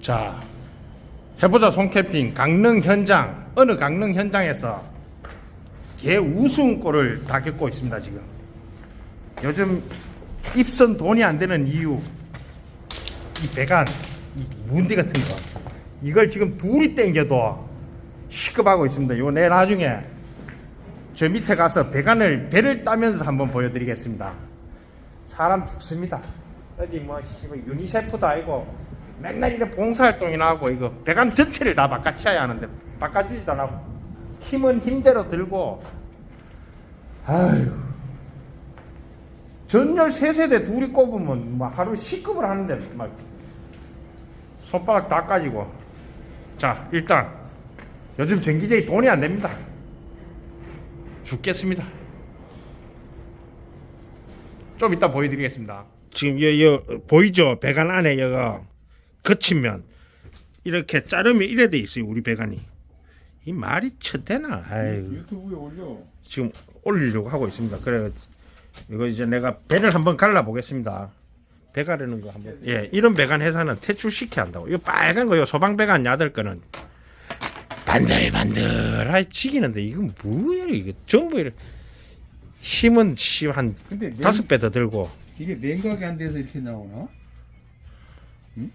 자, 해보자 송캠핑 강릉 현장 어느 강릉 현장에서 개 우승골을 다 겪고 있습니다 지금. 요즘 입선 돈이 안 되는 이유 이 배관 이 문디 같은 거 이걸 지금 둘이 땡겨도 시급하고 있습니다. 요 내일 나중에 저 밑에 가서 배관을 배를 따면서 한번 보여드리겠습니다. 사람 죽습니다. 어디 뭐 씨발 유니세프도 아니고 맨날 이래 봉사활동이나 하고 이거 배관 전체를 다 바꿔치워야 하는데 바꿔주지도 안 하고 힘은 힘대로 들고. 아유 전열 세세대 둘이 꼽으면 뭐 하루 C급을 하는데 막 손바닥 다 까지고. 자 일단 요즘 전기제이 돈이 안 됩니다. 죽겠습니다. 좀 이따 보여드리겠습니다. 지금 여, 여 보이죠? 배관 안에 여가 거치면 이렇게 자르면 이래 돼 있어요 우리 배관이 이 말이 쳐대나 유튜브에 올려. 지금 올리려고 하고 있습니다. 그래 이거 이제 내가 배를 한번 갈라 보겠습니다. 배 가르는 거 한번. 예, 이런 배관 회사는 퇴출시켜야 한다고. 이거 빨간 거요 소방 배관 야들 거는 반들반들하게 지기는데 이건 뭐야 이게 전부 이래 힘은 근데 냉, 다섯 배 더 들고 이게 냉각이 안 돼서 이렇게 나오나? 응?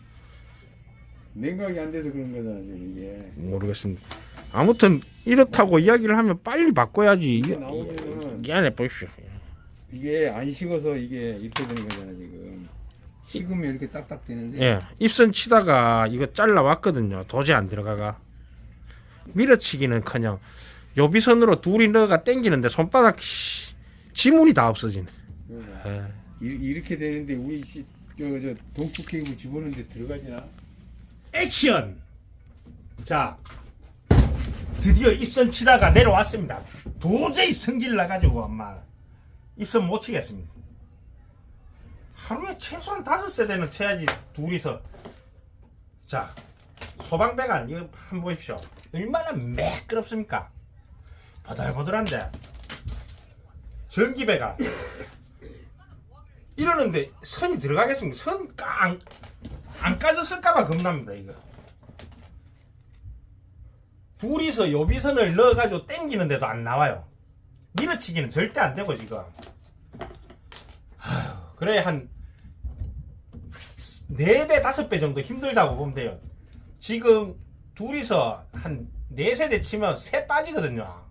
냉각이 안 돼서 그런 거잖아 지금 이게. 모르겠습니다. 아무튼 이렇다고 이야기를 하면 빨리 바꿔야지. 이게 나오면은 미안해 보십시오. 이게 안 식어서 이게 이렇게 되는 거잖아 지금. 식으면 이렇게 딱딱 되는데. 예, 입선 치다가 이거 잘라 왔거든요. 도저히 안 들어가가. 밀어치기는커녕 요비선으로 둘이 넣어가 땡기는데 손바닥 씨, 지문이 다 없어지네. 그러나 예. 이- 이렇게 되는데 우리 씨, 저, 저 동축 케이블 집어넣는데 들어가지나? 액션. 자, 드디어 입선 치다가 내려왔습니다. 도저히 성질 나가지고 엄마 입선 못 치겠습니다. 하루에 최소한 다섯 세대는 쳐야지 둘이서. 자, 소방배관 이거 한번 보십시오. 얼마나 매끄럽습니까? 버들버들한데 전기배관 이러는데 선이 들어가겠습니까? 선 깡. 안 까졌을까봐 겁납니다 이거. 둘이서 요비선을 넣어가지고 땡기는데도 안 나와요. 밀어치기는 절대 안 되고 지금. 아휴, 그래 한 4배 5배 정도 힘들다고 보면 돼요. 지금 둘이서 한 4세대 치면 새 빠지거든요.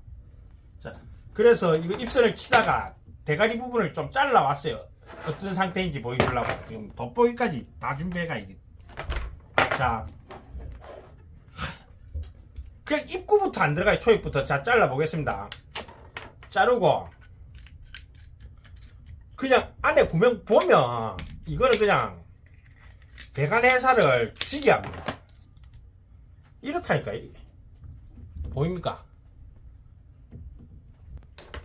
자 그래서 이거 입선을 치다가 대가리 부분을 좀 잘라왔어요. 어떤 상태인지 보여주려고 지금 돋보기까지 다 준비해가 이게 자. 그냥 입구부터 안 들어가요. 초입부터. 자 잘라 보겠습니다. 자르고. 그냥 안에 구명 보면 이거는 그냥 배관 회사를 지게 합니다. 이렇다니까. 보입니까?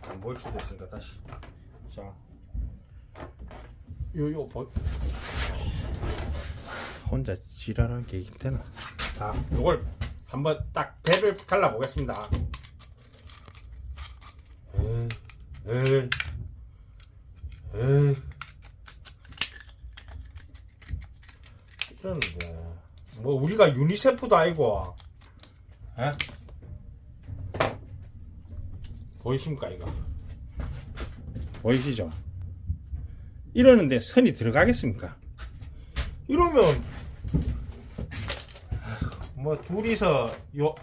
안 보일 수도 있으니까 다시. 자. 요 요 보 혼자 지랄한 게 있대나. 자 요걸 한번 딱 배를 갈라 보겠습니다. 에이 에이 에이 이러는데 뭐 우리가 유니세프도 아니고. 에? 보이십니까 이거? 보이시죠? 이러는데 선이 들어가겠습니까? 이러면 뭐 둘이서 요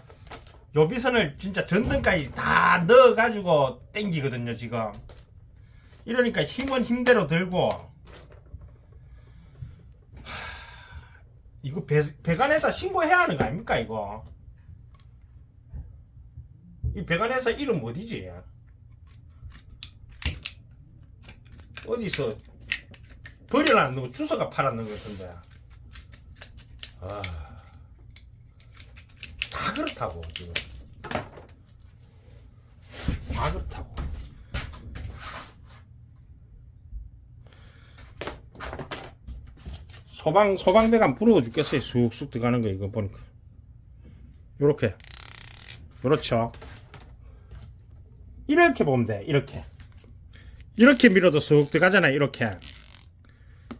요비선을 진짜 전등까지 다 넣어가지고 땡기거든요 지금. 이러니까 힘은 힘대로 들고. 하, 이거 배, 배관회사 신고해야 하는 거 아닙니까 이거? 이 배관회사 이름 어디지? 어디서 버려놨는 거 주소가 팔았는 것 같은데. 아, 다 그렇다고 지금. 다 그렇다고. 소방 소방대가 부러워 죽겠어요. 쑥쑥 들어가는 거 이거 보니까. 요렇게. 그렇죠. 이렇게 보면 돼 이렇게. 이렇게 밀어도 쑥 들어가잖아요 이렇게.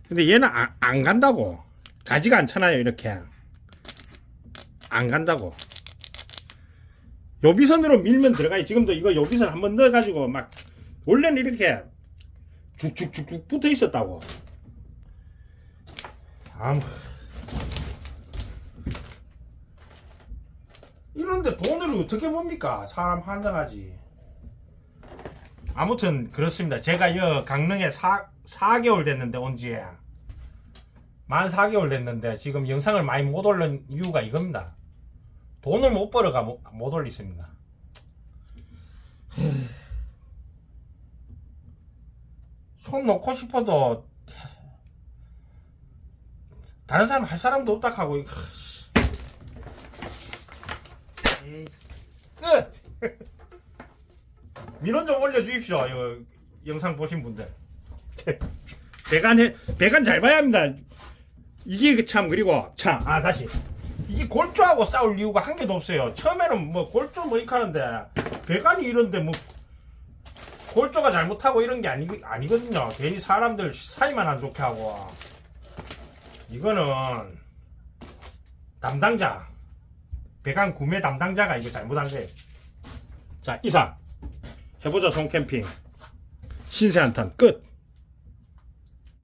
근데 얘는 안, 안 간다고. 가지가 않잖아요 이렇게. 안 간다고. 요비선으로 밀면 들어가요. 지금도 이거 요비선 한 번 넣어가지고 막 원래는 이렇게 쭉쭉쭉쭉 붙어 있었다고. 아무. 이런데 돈을 어떻게 봅니까? 사람 환장하지. 아무튼 그렇습니다. 제가 이 강릉에 4, 4개월 됐는데 온 지에 만 4개월 됐는데 지금 영상을 많이 못 올린 이유가 이겁니다. 돈을 못 벌어가 못, 못 올리습니다. 손 놓고 싶어도 다른 사람 할 사람도 없다 하고 끝. 민원 좀 올려주십시오. 이거 영상 보신 분들. 배관 해 배관 잘 봐야 합니다. 이게 그참 그리고 참아 다시 이게 골조하고 싸울 이유가 한 개도 없어요. 처음에는 뭐 골조 뭐 이렇게 하는데 배관이 이런데 뭐 골조가 잘못하고 이런 게 아니 아니거든요. 괜히 사람들 사이만 안 좋게 하고 이거는 담당자 배관 구매 담당자가 이거 잘못한 거예요. 자 이상 해보자 손 캠핑 신세 한탄 끝.